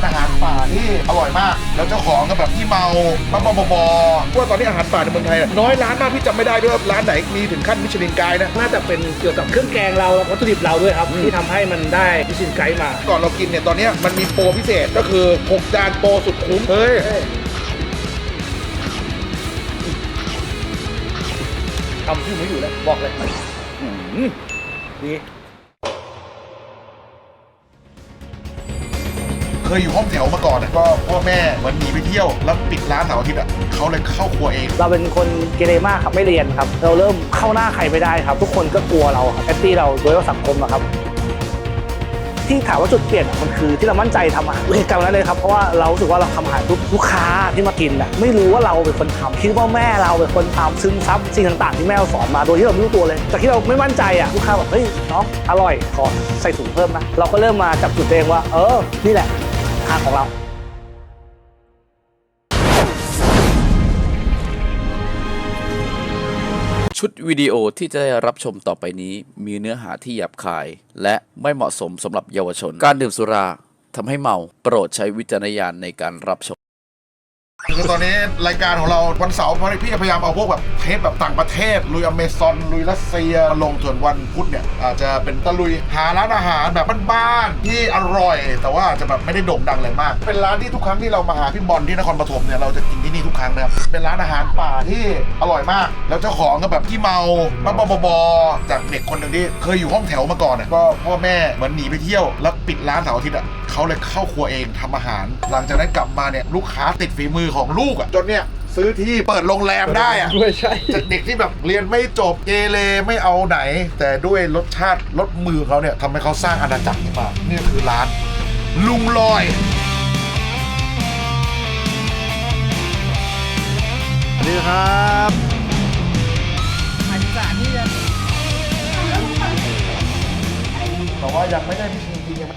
านอาหารป่าที่อร่อยมาก แล้วเจ้าของก็แบบที่เมาบ้าๆบอๆเพราะว่าตอนนี้อาหารป่าในเมืองไทยอะน้อยร้านมากพี่จำไม่ได้ด้วยว่าร้านไหนมีถึงขั้นมิชลินไกด์นะ น่าจะเป็นเกี่ยวกับเครื่องแกงเราวัตถุดิบเราด้วยครับ ที่ทำให้มันได้มิชลินไกด์มา ก่อนเรากินเนี่ยตอนเนี้ยมันมีโปรพิเศษก็คือ6จานโปรสุดคุ้มเฮ้ยทำที่หมูอยู่เลยบอกเลยดี เคยอยู่ห้องแถวมาก่อนนะก็พ่อแม่เหมือนหนีไปเที่ยวแล้วปิดร้านเสาร์อาทิตย์อะเขาเลยเข้าครัวเอง เราเป็นคนเกเรมากครับไม่เรียนครับ เราเริ่มเข้าหน้าใครไม่ได้ครับ ทุกคนก็กลัวเราครับแอนตี้เราโดยว่าสังคมอะครับ ที่ถามว่าจุดเปลี่ยนอะมันคือที่เรามั่นใจทำอาหารเหตุการณ์นั้นเลยครับเพราะว่าเรารู้สึกว่าเราทำอาหารทุกลูกค้าที่มากินน่ะไม่รู้ว่าเราเป็นคนทำคิดว่าแม่เราเป็นคนทำซึมซับสิ่งต่างๆ ที่แม่เราสอนมาโดยที่เราไม่รู้ตัวเลยจากที่เราไม่มั่นใจอะลูกค้าแบอกเฮ้ยน้องอร่อยขอใส่ถุงเพิ่มนะเราก็เริ่มมาจับจุดตัวเองว่า เออนี่แหละ ทางของเรา ชุดวิดีโอที่จะได้รับชมต่อไปนี้มีเนื้อหาที่หยาบคาย และไม่เหมาะสมสำหรับเยาวชน การดื่มสุราทำให้เมา โปรดใช้วิจารณญาณในการรับชม คือตอนนี้รายการของเราวันเสาร์พี่จะพยายามเอาพวกแบบเทปแบบต่างประเทศ ลุยอเมซอนลุยรัสเซียลงส่วนวันพุธเนี่ย อาจจะเป็นตะลุยหาร้านอาหารแบบบ้านๆที่อร่อย แต่ว่าจจะแบบไม่ได้โด่งดังเลยมาก เป็นร้านที่ทุกครั้งที่เรามาหาพี่บอลที่นครปฐมเนี่ยเราจะกิน ที่นี่ทุกครั้งนะครับ เป็นร้านอาหารป่าที่อร่อยมาก แล้วเจ้าของก็แบบที่เมาบ้าๆบอๆจากเด็กคนหนึ่งที่เคยอยู่ห้องแถวมาก่อนน่ะก็พ่อแม่เหมือนหนีไปเที่ยว แล้วปิดร้านเสาร์อาทิตย์อะเขาเลยเข้าครัวเองทำอาหาร หลังจากนั้นกลับมาเนี่ยลูกค้าติดฝีมือของลูกอะจนเนี่ยซื้อที่เปิดโรงแรมได้อะไม่ใช่ จากเด็กที่แบบเรียนไม่จบเกเรไม่เอาไหน แต่ด้วยรสชาติรสมือเขาเนี่ยทำให้เขาสร้างอาณาจักรขึ้นมานี่คือร้าน ลุงลอย สวัสดีครับอันสารที่จะแต่ว่ายังไม่ได้พิชิตจริงๆยังไม่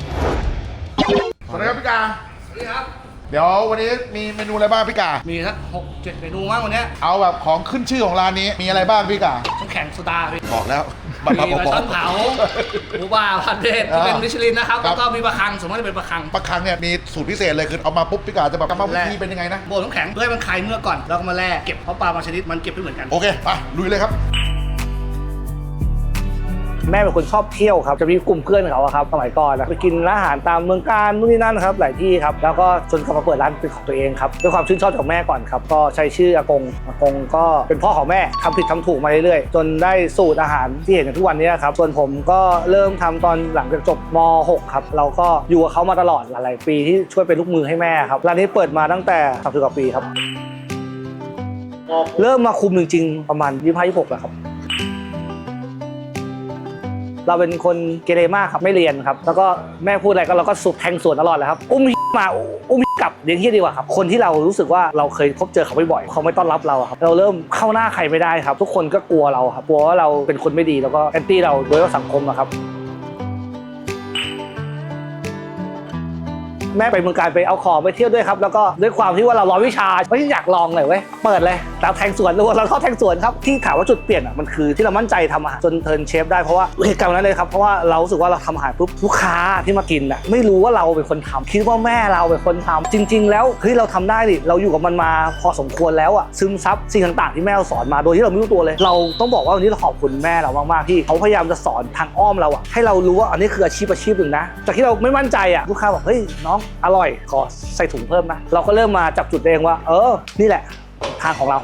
สวัสดีครับพี่กา สวัสดีครับ เดี๋ยววันนี้มีเมนูอะไรบ้างพี่กา มีสักหกเจ็ดเมนูมั้งวันเนี้ยเอาแบบของขึ้นชื่อของร้านนี้มีอะไรบ้างพี่กาน้ำแข็งโซดาพี่บอกแล้ว มีปลาช่อนเผาหมูป่าพันเทศที่เป็นมิชลินนะครับครับ แล้วก็มีปลาคังสมมติจะเป็นปลาคังปลาคังเนี่ยมีสูตรพิเศษเลยคือเอามาปุ๊บพี่กาจะแบบกรรมวิธีเป็นยังไงนะ โบนน้ำแข็งเพื่อให้มันคลายเนื้อก่อนแล้วก็มาแล่เก็บเพราะปลาบางชนิดมันเก็บไม่เหมือนกัน โอเคไปลุยเลยครับ แม่เป็นคนชอบเที่ยวครับจะมีกลุ่มเพื่อนเขาอะครับสมัยก่อนนะไปกินร้านอาหารตามเมืองการนู่นนี่นั่นครับหลายที่ครับแล้วก็จนกลับมาเปิดร้านเป็นของตัวเองครับด้วยความชื่นชอบจากแม่ก่อนครับก็ใช้ชื่ออากงอากงก็เป็นพ่อของแม่ทำผิดทำถูกมาเรื่อยๆ จนได้สูตรอาหารที่เห็นในทุกวันนี้ครับส่วนผมก็เริ่มทำตอนหลังจากจบม .6 ครับเราก็อยู่กับเขามาตลอดหลายๆปีที่ช่วยเป็นลูกมือให้แม่ครับร้านนี้เปิดมาตั้งแต่30กว่าปีครับ เริ่มมาคุมจริงๆประมาณ25 26แล้วครับ เราเป็นคนเกเรมากครับไม่เรียนครับ แล้วก็แม่พูดอะไรก็เราก็สุบแทงสวนตลอดเลยครับ อุ้มมาอุ้มกลับเรียงที่ดีกว่าครับ คนที่เรารู้สึกว่าเราเคยพบเจอเขาบ่อยๆเขาไม่ต้อนรับเราครับ เราเริ่มเข้าหน้าใครไม่ได้ครับ ทุกคนก็กลัวเราครับกลัวว่าเราเป็นคนไม่ดีแล้วก็แอนตี้เราโดยว่าสังคมอะครับ แม่ไปเมืองการไปเอาของไปเที่ยวด้วยครับ แล้วก็ด้วยความที่ว่าเราร้อนวิชาไม่ใช่อยากลองเลยเว้ย เปิดเลยเราแทงสวนดูเราเข้าแทงสวนครับที่ถามว่าจุดเปลี่ยนอะมันคือที่เรามั่นใจทำอาหารจนเทิร์นเชฟได้เพราะว่าเหตุการณ์วันนั้นเลยครับเพราะว่าเราสึกว่าเราทำอาหารปุ๊บลูกค้าที่มากินอะไม่รู้ว่าเราเป็นคนทำคิดว่าแม่เราเป็นคนทำจริง ๆ แล้วเฮ้ยเราทำได้ดิเราอยู่กับมันมาพอสมควรแล้วอะซึมซับสิ่งต่างๆ ที่แม่เราสอนมาโดยที่เราไม่รู้ตัวเลย เราต้องบอกว่าวันนี้เราขอบคุณแม่เรามากๆที่เขาพยายามจะสอนทางอ้อมเราอะให้เรารู้ว่าอันนี้คืออาชีพอาชีพหนึ่งนะจากที่เราไม่มั่นใจอะลูกค้าบอกเฮ้ยน้องอร่อยขอใส่ถุงเพิ่มนะ เราก็เริ่มมาจับจุดเองว่า เออ นี่แหละทางของเรา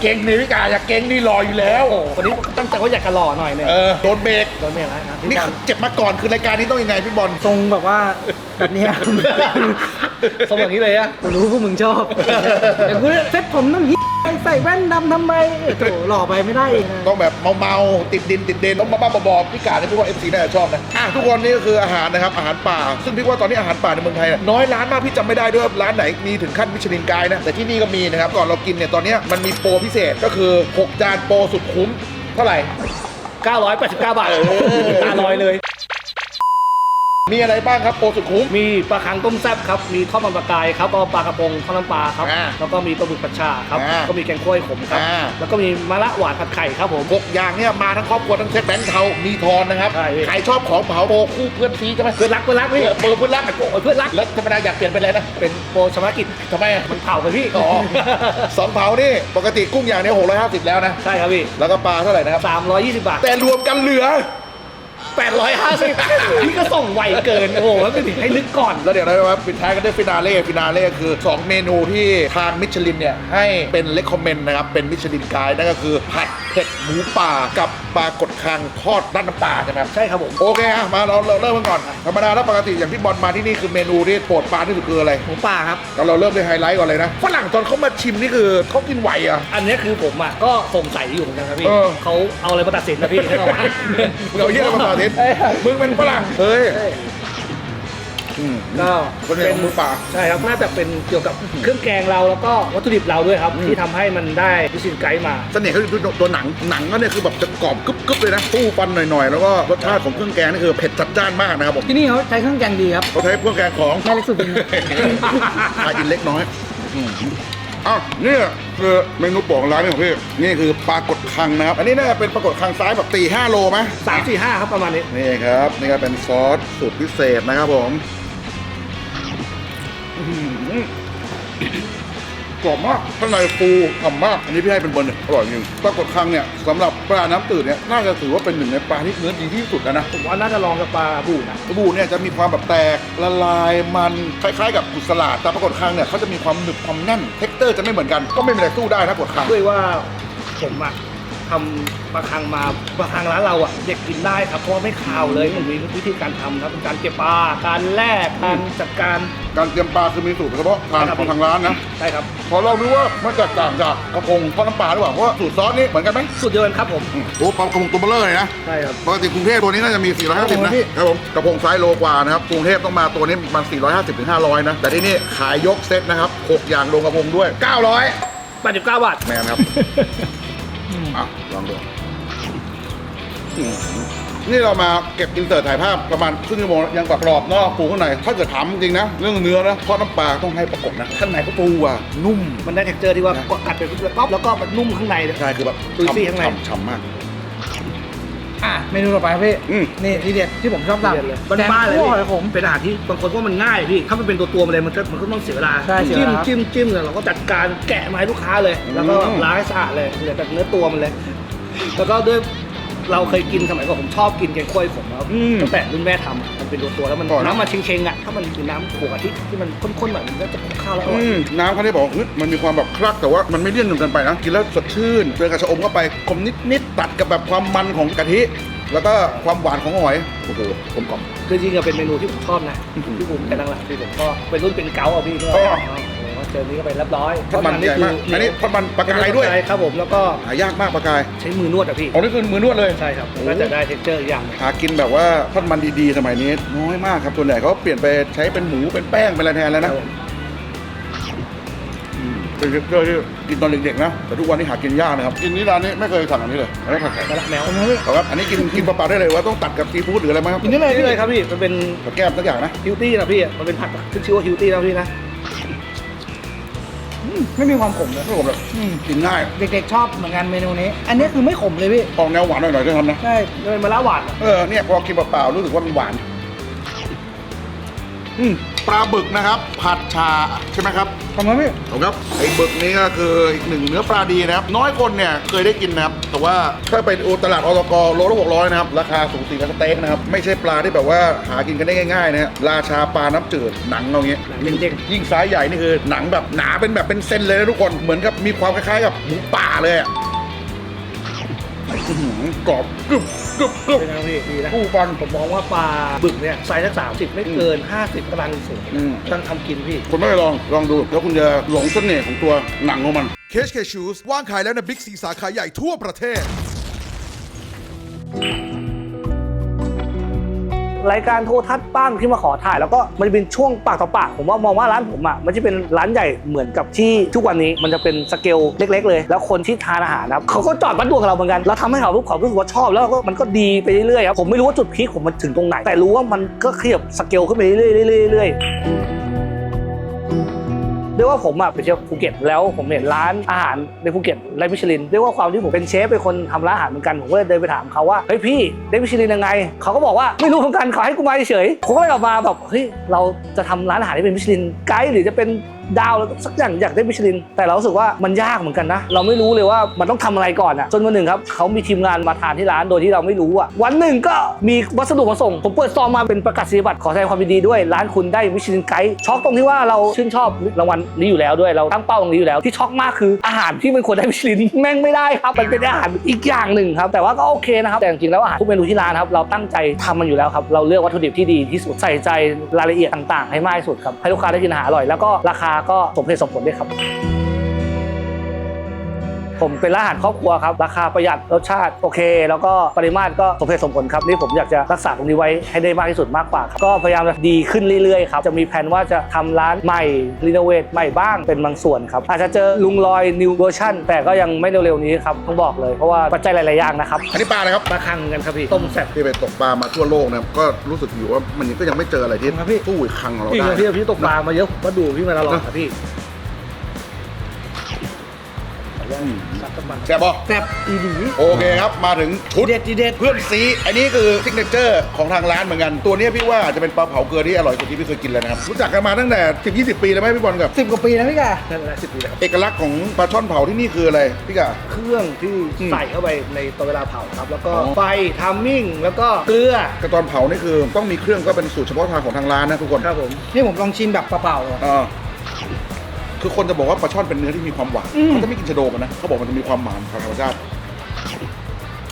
เก่งนี่พี่กาอยากเก่งนี่รออยู่แล้ว โอ้วันนี้ตั้งใจว่าอยากจะหล่อหน่อยเนี่ยเออโดนเบรกโดนเมียอะไรนะพี่นี่บอลเจ็บมาก่อนคือรายการนี้ต้องยังไงพี่บอล ทรงแบบว่าแบบเนี้ย ทรงอย่างนี้เลยอะ กูรู้พวกมึงชอบ แต่กูเนี่ยเซ็ตผมน้ำยี่ ใส่แว่นดำทำไมโถหล่อไปไม่ได้อีกนะต้องแบบเมาๆติดดินติดเดนต้องบ้าๆบอๆพี่กาเนี่ยพี่ว่าเอฟซีน่าจะชอบนะอะทุกคนนี่ก็คืออาหารนะครับอาหารป่า ซึ่งพี่ว่าตอนนี้อาหารป่าในเมืองไทยเนี่ยน้อยร้านมากพี่จำไม่ได้ด้วยว่าร้านไหนมีถึงขั้นมิชลินไกด์นะแต่ที่นี่ก็มีนะครับก่อนเรากินเนี่ยตอนเนี้ยมันมีโปรพิเศษก็คือหกจานโปรสุดคุ้มเท่าไหร่ 989 บาทตาลอยเลย มีอะไรบ้างครับโปรสุดคุ้ม มีปลาคังต้มแซ่บครับ มีทอดมันปลากายครับก็ปลากระพงทอดน้ำปลาครับ อ่าแล้วก็มีปลาบึกผัดชาครับ อ่าก็มีแกงกล้วยขมครับ อ่า แล้วก็มีมะระหวานผัดไข่ครับผม หกอย่างเนี่ยมาทั้งครอบครัวทั้งเซ็ตแบงค์เทามีทอนนะครับใช่พี่ใครชอบของเผาโปรคู่เพื่อนซีใช่ไหมเพื่อนรักเพื่อนรักพี่เปิดเพื่อนรักโอ้ยเพื่อนรัก แล้วธรรมดาอยากเปลี่ยนเป็นอะไรนะเป็นโปรชำระกิจทำไมอะ มันเผาไปพี่อ๋อ สองเผานี่ปกติกุ้งอย่างเนี้หกร้อยห้าสิบแล้วนะ ใช่ครับพี่แล้วก็ปลาเท่าไหร่นะครับ 320 บาท แต่รวมกันเหลือ 850พี่ก็ส่งไวเกิน โอ้โหแล้วไม่ถึงให้นึกก่อน แล้วเดี๋ยวเราปิดท้ายกันด้วยฟินาเล่ฟินาเล่คือ 2 เมนูที่ทางมิชลินเนี่ย ให้เป็นเลคคอมเมนต์นะครับ เป็นมิชลินไกด์นั่นก็คือ ผัดเผ็ดหมูป่ากับปลากดคังทอดด้านน้ำปลาใช่ไหมครับ ใช่ครับผมโอเคอะมาเราเราเริ่มกันก่อน ธรรมดาแล้วปกติอย่างที่บอลมาที่นี่คือเมนูที่โปรดปรานที่สุดคืออะไรหมูป่าครับแล้วเราเริ่มด้วยไฮไลท์ก่อนเลยนะฝรั่งตอนเขามาชิมนี่คือเขากินไหวเหรอะอันนี้คือผมอะก็สงสัยอยู่เหมือนกันครับพี่เออ เขาเอาอะไรมาตัดสินนะพี่ให้เรามาเราเยี่ยมมาสาธิตมึงเป็นฝรั่งเฮ้ยอืมก็เป็นเรื่องของหมูป่า ใช่ครับน่าจะเป็นเกี่ยวกับเครื่องแกงเราแล้วก็วัตถุดิบเราด้วยครับที่ทำให้มันได้พิชินไกด์มา เสน่ห์เขาอยู่ที่ตัวหนังหนังก็เนี่ยคือแบบจะกรอบกรึบๆเลยนะตู้ฟันหน่อยๆ แล้วก็รสชาติของเครื่องแกงนี่คือเผ็ดจัดจ้านมากนะครับผมที่นี่เขาใช้เครื่องแกงดีครับเขาใช้เครื่องแกงของแม่เล็กสุดเลยนะอาอินเล็กน้อยอืม อ้าวนี่คือเมนูโปรดของร้านนี่ของพี่นี่คือปลากดคังนะครับ อันนี้น่าจะเป็นปลากดคังซ้ายแบบตีห้าโลไหมสามสี่ห้าครับประมาณนี้ นี่ครับ นี่ก็เป็นซอสสูตรพิเศษนะครับผมอื้อหือ กรอบมากข้างในฟูฉ่ำมาก อันนี้พี่ให้เป็นเบอร์หนึ่งอร่อยจริงปลากดคังเนี่ยสำหรับปลาน้ำตื่นเนี่ยน่าจะถือว่าเป็นหนึ่งในปลาที่เนื้อดีที่สุดแล้วนะผมว่าน่าจะลองกับปลาบูนะสบู่เนี่ยจะมีความแบบแตกละลายมันคล้ายๆ กับกุศลาดแต่ปรากฏครั้งเนี่ยเขาจะมีความหนึบความแน่นเท็กเตอร์จะไม่เหมือนกันก็ไม่มีอะไรสู้ได้นะกดครั้งด้วยว่าผมอะ ทำปลาคังมาปลาคังร้านเราอะเด็กกินได้ครับเพราะว่าไม่คาวเลยผมมีวิธีการทำครับเป็นการเก็บปลาการแล่การจัดการ การเตรียมปลาคือมีสูตรเฉพาะทางครับของทางร้านนะใช่ครับพอเรารู้ว่ามันแตกต่างจากกระพงทอดน้ำปลาหรือเปล่าเพราะว่าสูตรซอสนี่เหมือนกันไหมสุดยอดครับผมอืมโอ้ปลากระพงตัวเบลเลอร์เลยนะใช่ครับปกติกรุงเทพตัวนี้น่าจะมี 450นะครับผมกระพงไซส์โลกว่านะครับกรุงเทพต้องมาตัวนี้ประมัน 450ถึง500นะแต่ที่นี่ขายยกเซตนะครับหกอย่างรวมกระพงด้วย 900 89บาทแมนครับ อะลองดูอืมนี่เรามาเก็บอินเสิร์ตถ่ายภาพประมาณครึ่งชั่วโมงแล้วยังกรอบนอกฟูข้างในถ้าเกิดถามจริงนะ เรื่องเนื้อนะทอดน้ำปลาต้องให้ประกบนะข้างในก็ฟูอะนุ่ม มันได้เท็กเจอร์ที่ว่ากัดเป็นปุ๊บแล้วก็แล้วก็มันนุ่มข้างในเลย ใช่คือแบบจุยซี่ข้างในฉ่ำฉ่ำมาก อะเมนูต่อไปครับพี่อืม นี่ที่เด็ดที่ผมชอบสั่งเรียนเลยแกงบ้านๆเลยคั่วพี่หอยขมเป็นอาหารที่บางคนว่ามันง่ายพี่ถ้ามันเป็นตัวตัวๆมันเลยมันก็มันก็ต้องเสียเวลาใช่เสียเวจิ้มลา จิ้มจิ้มเนี่ยเราก็จัดการแกะมาให้ลูกค้าเลย แล้วก็แบบล้างให้สะอาดเลยเหลือแต่เนื้อตัวมันเลย แล้วก็ด้วย เราเคยกินสมัยก่อนผมชอบกินแกงกล้วยขมครับอืม ตั้งแต่รุ่นแม่ทำอะมันเป็นตัวตัวๆแล้วมันอร่อยนะ น้ำมันเชงๆอะถ้ามันเป็นน้ำโขกอะที่ที่มันข้นๆหน่อยมันก็จะคลุกข้าวแล้วอร่อยอืมน้ำเขาได้บอกว่าเฮ้ยมันมีความแบบคลักแต่ว่ามันไม่เลี่ยนจนเกินไปนะ กินแล้วสดชื่นเจอกระชะอมเข้าไปคมนิดๆตัดกับแบบความมันของกะทิ แล้วก็ความหวานของหอยโอ้โหกลมกล่อม คือจริงๆอะเป็นเมนูที่ผมชอบนะที่ผมแต่หลังๆที่ผมก็เป็นรุ่นเป็นเกาอะพี่ก็อ๋อโอ้โหเจอนี้ก็ไปเรียบร้อยทอดมันใหญ่มากอันนี้ทอดมันปลากายด้วยครับผมแล้วก็หายากมากปลากายใช้มือนวดอะพี่อ๋อนี่คือมือนวดเลยใช่ครับก็จะได้เท็กเจอร์อย่างหนึ่งหากินแบบว่าทอดมันดีๆสมัยนี้น้อยมากครับส่วนใหญ่เขาเปลี่ยนไปใช้เป็นหมูเป็นแป้งเป็นอะไรแทนแล้วคนะรับผมอืมเป็นเทคเจอร์ที่กินตอนเด็กๆนะแต่ทุกวันนี้หากินยากนะครับกินนี่ร้านนี้ไม่เคยสั่งอันนี้เลยอันนี้ผัดไข่มะละแมวเอาครับอันนี้กินกินเปล่าๆได้เลยว่าต้องตัดกับซีฟู้ดหรืออะไรไหมครับกินได้เลยนี่เลยครับพี่มันเป็นกับแก้มสักอย่างนะฮิวตี้นะพี่มันเป็นผักขึ้นชื่อว่าฮิวตี้นะพี่นะอืม ไม่มีความขมเลยไม่ผมแบบกินง่ายเด็กๆชอบเหมือนกันเมนูนี้ อันนี้คือไม่ขมเลยพี่ ออกแนวหวานหน่อยๆด้วยครับนะ ใช่มันเป็นมะละหวานอะเออเนี่ยพอกินเปล่าๆรู้สึกว่ามันหวาน อืม ปลาบึกนะครับ ผัดชาใช่ไหมครับ ทำไมพี่ ผมครับไอ้บึกนี้ก็คืออีกหนึ่งเนื้อปลาดีนะครับ น้อยคนเนี่ยเคยได้กินนะครับ แต่ว่าถ้าเป็นอุตลาดอตกโลละหกร้อยนะครับ ราคาสูงสีกับสเต็กนะครับ ไม่ใช่ปลาที่แบบว่าหากินกันได้ง่ายๆนะฮะราชาปลาน้ำจืดหนังเอางี้เด็กยิ่งไซส์ใหญ่นี่คือหนังแบบหนาเป็นแบบเป็นเส้นเลยนะทุกคนเหมือนกับมีความคล้ายๆกับหมูป่าเลยอะอื้อหือ กรอบกรึบกรึบกรึบเป็นไงพี่ดีนะ ผู้ฟังผมมองว่าปลาบึกเนี่ยไซส์สักสามสิบไม่เกิน50กำลังสูงอืม ต้องทำกินพี่ คุณไม่ไปลองลองดู แล้วคุณจะหลงเสน่ห์ของตัวหนังของมัน เคชเคชูสว่างขายแล้วในบิ๊กซีสาขาใหญ่ทั่วประเทศ รายการโทรทัศน์ปั้งที่มาขอถ่าย แล้วก็มันจะเป็นช่วงปากต่อปากผมว่ามองว่าร้านผมอะมันจะเป็นร้านใหญ่เหมือนกับที่ทุกวันนี้มันจะเป็นสเกลเล็ก ๆ เลย แล้วคนที่ทานอาหารนะครับเขาก็จอดวัดดวงกับเราเหมือนกันแล้วทำให้เขาเขารู้สึกว่าชอบ แล้วก็มันก็ดีไปเรื่อยๆครับผมไม่รู้ว่าจุดพีคผมมันถึงตรงไหน แต่รู้ว่ามันก็ขยับสเกลขึ้นไปเรื่อยๆเรื่อยๆ เรียกว่าผมอะไปเที่ยวภูเก็ตแล้วผมเห็นร้านอาหารในภูเก็ตได้มิชลินเรียกว่าความที่ผมเป็นเชฟเป็นคนทำร้านอาหารเหมือนกันผมก็เลยเดินไปถามเขาว่าเฮ้ยพี่ได้มิชลินยังไงเขาก็บอกว่าไม่รู้เหมือนกันขอให้กูมาเฉยผมก็เลยออกมาแบบเฮ้ยเราจะทำร้านอาหารที่เป็นมิชลินไกด์หรือจะเป็น ดาวแล้วสักอย่างอยากได้มิชลิน แต่เราสึกว่ามันยากเหมือนกันนะ เราไม่รู้เลยว่ามันต้องทำอะไรก่อนอะจนวันหนึ่งครับเขามีทีมงานมาทานที่ร้านโดยที่เราไม่รู้อะวันหนึ่งก็มีวัสดุมาส่ง ผมเปิดซองมาเป็นประกาศนียบัตรขอแสดงความยินดีด้วย ร้านคุณได้มิชลินไกด์ช็อกตรงที่ว่าเราชื่นชอบรางวัลนี้อยู่แล้วด้วยเราตั้งเป้าตรงนี้อยู่แล้วที่ช็อกมากคืออาหารที่มันควรได้มิชลินแม่งไม่ได้ครับมันเป็นอาหารอีกอย่างหนึ่งครับแต่ว่าก็โอเคนะครับแต่จริงๆแล้วอาหารทุกเมนูที่ร้านครับเราตั้งใจทำมันอยู่แล้วครับเราเลือกวัตถุดิบที่ดีที่สุดใส่ใจรายละเอียดต่าง ๆ ให้มากที่สุดครับให้ลูกค้าได้กินอาหารอร่อยแล้วก็ราคาก็สมเหตุสมผลด้วยครับ ผมเป็นร้านอาหารครอบครัวครับ ราคาประหยัดรสชาติโอเค แล้วก็ปริมาตรก็สมเหตุสมผลครับนี่ผมอยากจะรักษาตรงนี้ไว้ให้ได้มากที่สุดมากกว่าครับก็พยายามจะดีขึ้นเรื่อยๆครับจะมีแผนว่าจะทำร้านใหม่รีโนเวทใหม่บ้างเป็นบางส่วนครับอาจจะเจอลุงลอยนิวเวอร์ชันแต่ก็ยังไม่เร็วๆนี้ครับต้องบอกเลยเพราะว่าปัจจัยหลายๆอย่างนะครับอันนี้ปลาอะไรครับปลาคังกันครับพี่ต้มแซ่บที่ไปตกปลามาทั่วโลกนะครับก็รู้สึกอยู่ว่ามันก็ยังไม่เจออะไรที่ครับพี่สู้อีกครั้งของเราพี่ได้พี่พี่ตกปลามาเยอะผมก็ดูพี่มาตลอดครับพี่สัตว์ตะมัน แซ่บปะแซ่บอีดีโอเคครับ มาถึงชุดเด็ดดีเด็ดเพื่อนซี อันนี้คือซิกเนเจอร์ของทางร้านเหมือนกัน ตัวเนี้ยพี่ว่าจะเป็นปลาเผาเกลือที่อร่อยสุดที่พี่เคยกินเลยนะครับ รู้จักกันมาตั้งแต่สิบยี่สิบปีแล้วไหมพี่บอลกับสิบกว่าปีนะพี่กานั่นแหละสิบปีแล้วครับเอกลักษณ์ของปลาช่อนเผาที่นี่คืออะไรพี่กา เครื่องที่อืมใส่เข้าไปในตอนเวลาเผาครับ แล้วก็อ๋อ ไฟทัมมิ่งแล้วก็เกลือ กระตอนเผานี่คือต้องมีเครื่องก็เป็นสูตรเฉพาะทางของทางร้านนะทุกคนครับผม นี่ผมลองชิมแบบเปล่าๆก่อนอ่า คือคนจะบอกว่าปลาช่อนเป็นเนื้อที่มีความหวานอืมเขาจะไม่กินชะโดกันนะเขาบอกมันจะมีความหวานของธรรมชาติ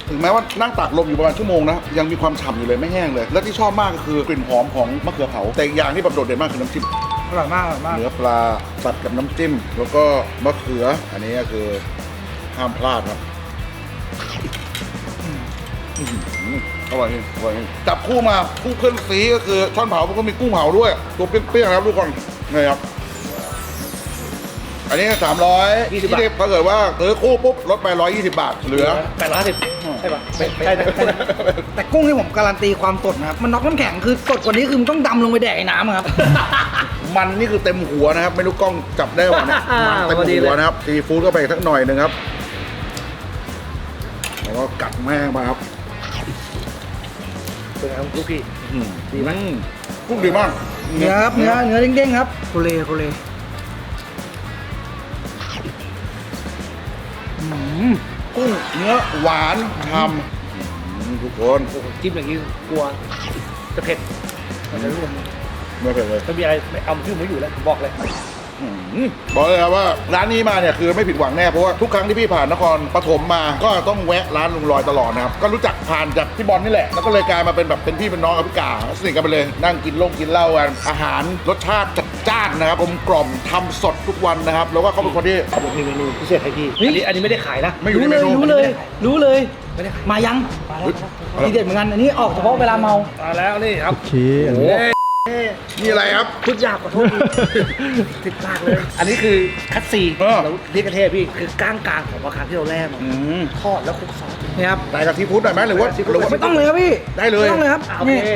ถึงแม้ว่านั่งตากลมอยู่ประมาณชั่วโมงนะยังมีความฉ่ำอยู่เลยไม่แห้งเลย และที่ชอบมากก็คือกลิ่นหอมของมะเขือเผาแต่อีกอย่างที่แบบโดดเด่นมากคือน้ำจิ้มอร่อยมากอร่อยมากเนื้อปลาสัดกับน้ำจิ้ม แล้วก็มะเขือ อันนี้ก็คือห้ามพลาดครับอื้อหืออร่อยจริงอร่อยจริงจับคู่มาคู่เพื่อนสีก็คือช่อนเผามันก็มีกุ้งเผาด้วย ตัวเปรี้ยงๆนะครับทุกคนนี่ครับ อันนี้สามร้อยยี่สิบถ้าเกิดว่าซื้อคู่ปุ๊บลดไปร้อยยี่สิบบาท เหลือแปดร้อยสิบใช่ปะใช่ใช่แต่ใช่แต่กุ้งที่ผมการันตีความสดนะครับ มันน็อกน้ำแข็งคือสดกว่านี้คือมันต้องดำลงไปแดกไอ้น้ำครับ มันนี่คือเต็มหัวนะครับ ไม่รู้กล้องจับได้ป่ะเนี่ยมันเต็มหัวนะครับซีฟู้ดก็ไปอีกสักหน่อยหนึ่งครับแล้วก็กัดแม่งมาครับเป็นไงครับลูกพี่ดีไหมกุ้งดีมากเนื้อครับเนื้อเนื้อเด้งๆครับโคเลโคเล กุ้งเนื้อหวานทำทุกคนโอ้โหจิ้มอย่างนี้กลัวจะเผ็ดมันจะร่วมไม่เป็นเลยไม่มีอะไรไม่เอาที่ผมไม่อยู่แล้วผมบอกเลยอืม บอกเลยครับว่าร้านนี้มาเนี่ยคือไม่ผิดหวังแน่เพราะว่าทุกครั้งที่พี่ผ่านนครปฐมมา ก็ต้องแวะร้านลุงลอยตลอดนะครับก็รู้จักผ่านจากพี่บอลนี่แหละแล้วก็เลยกลายมาเป็นแบบเป็นพี่เป็นน้องกับพี่กาสนิทกันไปเลยนั่งกินลงกินเหล้ากันอาหารรสชาติจัดจ้านนะครับกลมกล่อมทำสดทุกวันนะครับแล้วก็เขาเป็นคนที่ ผมมีเมนูพิเศษให้พี่อันนี้อันนี้ไม่ได้ขายนะ ไม่อยู่รู้ในเลเมยนู รู้เลย รู้เลย ไม่ได้ขาย มายังมาแล้ว ทีเด็ดเหมือนกัน อันนี้ออกเฉพาะเวลาเมา มาแล้วนี่ครับ โอ้โห นี่อะไรครับ พูดยากขอโทษทีติดปากเลย อันนี้คือคัตซีเออแล้วเรียกกระเทศพี่คือก้างกลางของปลาคาร์ฟที่เราแล่มาอืมทอดแล้วคลุกซอสนี่ครับได้กับซีฟู้ดหน่อยไหมหรือว่าซีฟู้ดหรือว่าไม่ต้องเลยครับพี่ได้เลยไม่ต้องเลยครับอะโอนี่เค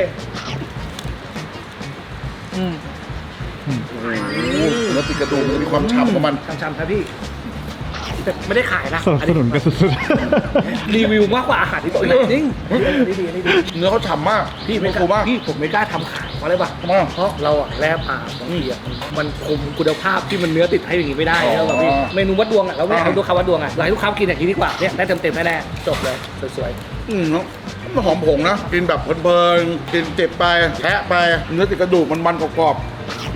อืมโอ้โหเนื้อติดกระดูกมันจะมีความฉ่ำของมันช้ำๆครับพี่ แต่ไม่ได้ขายนะสนับสนุนกันสุดรีวิวมากกว่าอาหารที่ตัวเองจริงนี่ดีนี่ดีเนื้อเขาฉ่ำมากพี่ไม่กฟูล้ามากพี่ผมไม่กล้าทำขายเพราะอะไรป่ะทำไมอะเพราะเราอะแลบอาบางทีอะมันคุมคุณภาพที่มันเนื้อติดให้อย่างงี้ไม่ได้อ๋อแล้วแบบพี่เมนูวัดดวงอะเราไม่อยากให้อ่าลูกค้าวัดดวงอะเราให้ลูกค้ากินอย่างนี้ดีกว่าเนี่ยได้เต็มๆแน่ๆจบเลยสวยอืมมันหอมผงนะ กินแบบเพลินๆกินเจ็บไปแทะไปเนื้อติดกระดูกมันมันๆกรอบๆ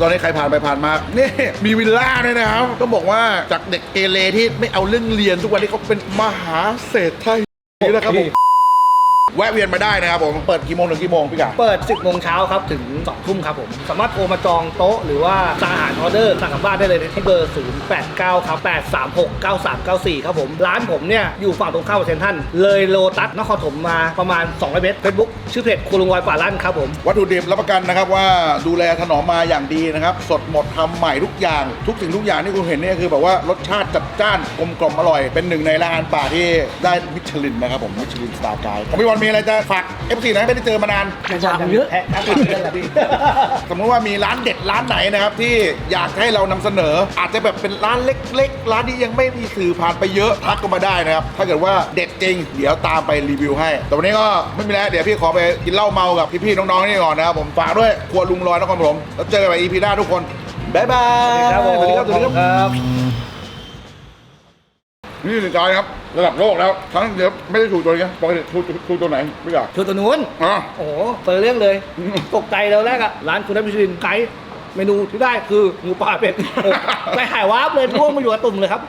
ตอนนี้ใครผ่านไปผ่านมานี่มีวิลล่าด้วยนะครับก็บอกว่าจากเด็กเกเรที่ไม่เอาเรื่องเรียนทุกวันนี้เขาเป็นมหาเศรษฐีนะครับผม แวะเวียนมาได้นะครับผมเปิดกี่โมงถึงกี่โมงพี่กาๆเปิด 10โมงเช้าครับถึง2ทุ่มครับผม สามารถโทรมาจองโต๊ะหรือว่าสั่งอาหารออเดอร์สั่งกลับบ้านได้เลยที่เบอร์ 089ครับ836 9394 ครับผม ร้านผมเนี่ยอยู่ฝั่งตรงข้ามกับเซ็นทรัลเลยโลตัสนครปฐมมาประมาณ 200 เมตรเฟซบุ๊กชื่อเพจครัวลุงวอยป่าลั่นครับผม วัตถุดิบรับประกันนะครับว่าดูแลถนอมมาอย่างดีนะครับ สดหมดทำใหม่ทุกอย่าง ทุกสิ่งทุกอย่างที่คุณเห็นเนี่ยคือแบบว่ารสชาติจัดจ้านกลมกล่อมอร่อยเป็นหนึ่งในร้านอาหารป่าที่ได้มิชลินนะครับผมมิชลินสตาร์ไกด์ของพี่บอลมีอะไรจะฝาก FC นะไม่ได้เจอมานานเยอะ แพ้ทั้งเรื่องแหละพี่ สมมติว่ามีร้านเด็ดร้านไหนนะครับ ที่อยากให้เรานำเสนอ อาจจะแบบเป็นร้านเล็ก ๆ ร้านที่ยังไม่มีสื่อผ่านไปเยอะทักก็มาได้นะครับ ถ้าเกิดว่าเด็ดจริง เดี๋ยวตามไปรีวิวให้ แต่วันนี้ก็ไม่มีแล้วเดี๋ยวพี่ขอไปกินเหล้าเมากับพี่ๆน้องๆนี่ก่อนนะครับผมฝากด้วยครัวลุงลอยนครปฐมแล้วเจอกันใหม่ EP หน้าทุกคนบ๊ายบายครับผมสวัสดีครับสวัสดีครับครับนี่สินค้าครับ ระดับโลกแล้วครั้งเดียวไม่ได้ถูกตัวนี้นะปกติถูกถูกตัวไหนพี่กาคือตัวนู้น อ๋อ โอ้โหเปิดเรื่องเลยตกใจแล้วแรกอะร้านคุณได้พิชินไกด์เมนูที่ได้คือหมูป่าเป็ดโอ้ใจหายวาบเลยท่วงมาอยู่กับตุ่มเลยครับ